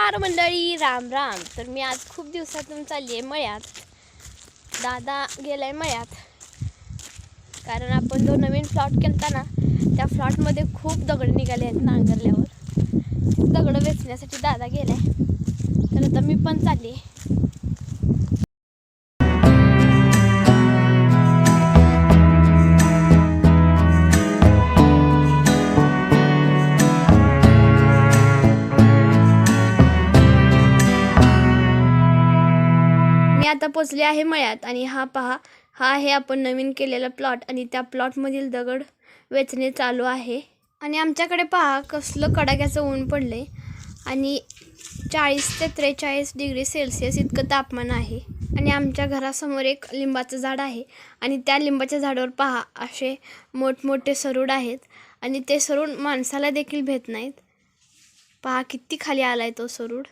नमस्कार मंडळी राम राम. तर मी आज खूप दिवसातून चालली आहे मळ्यात. दादा गेलाय मळ्यात. कारण आपण जो नवीन प्लॉट केलता ना त्या फ्लॉटमध्ये खूप दगड निघाले आहेत नांगरल्यावर. दगड वेचण्यासाठी दादा गेलाय. तर आता मी पण चालली मी आता पोचले आहे मळ्यात आणि हा पहा हा आहे आपण नवीन केलेला प्लॉट आणि त्या प्लॉटमधील दगड वेचणे चालू आहे. आणि आमच्याकडे पहा कसलं कडाक्याचं ऊन पडलं आहे आणि चाळीस ते त्रेचाळीस डिग्री सेल्सिअस इतकं तापमान आहे. आणि आमच्या घरासमोर एक लिंबाचं झाड आहे आणि त्या लिंबाच्या झाडावर पहा असे मोठमोठे सरूड आहेत आणि ते सरूड माणसाला देखील भेट नाहीत. पहा किती खाली आला आहे तो सरूड.